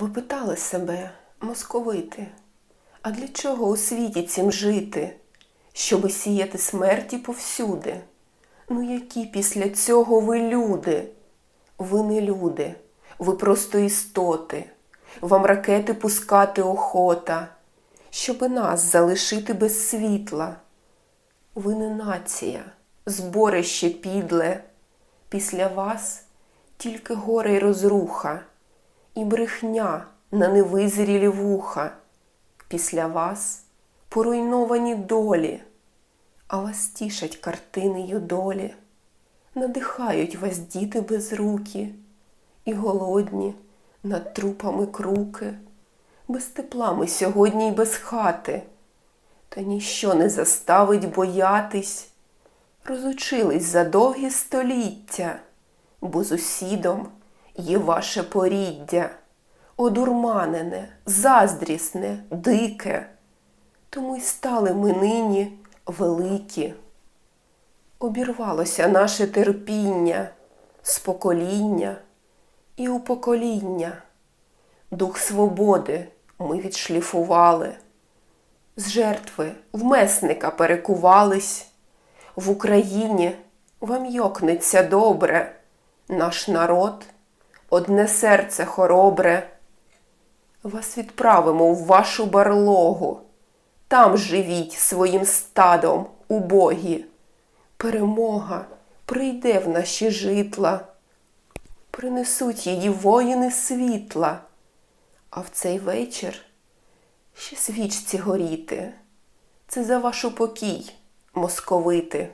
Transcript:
Ви питали себе, московити, а для чого у світі цім жити, щоби сіяти смерті повсюди? Ну які після цього ви люди? Ви не люди, ви просто істоти, вам ракети пускати охота, щоби нас залишити без світла. Ви не нація, зборище підле, після вас тільки горе й розруха, і брехня на невизрілі вуха. Після вас поруйновані долі, а вас тішать картини й долі, надихають вас діти безрукі і голодні над трупами круки, без тепла ми сьогодні й без хати, та ніщо не заставить боятись, розучились за довгі століття, бо сусідом є ваше поріддя, одурманене, заздрісне, дике, тому й стали ми нині великі. Обірвалося наше терпіння з покоління і у покоління. Дух свободи ми відшліфували, з жертви в месника перекувались. В Україні вам йокнеться добре, наш народ одне серце хоробре. Вас відправимо в вашу барлогу, там живіть своїм стадом убогі. Перемога прийде в наші житла, принесуть її воїни світла, а в цей вечір ще свічці горіти. Це за вашу покій, московити.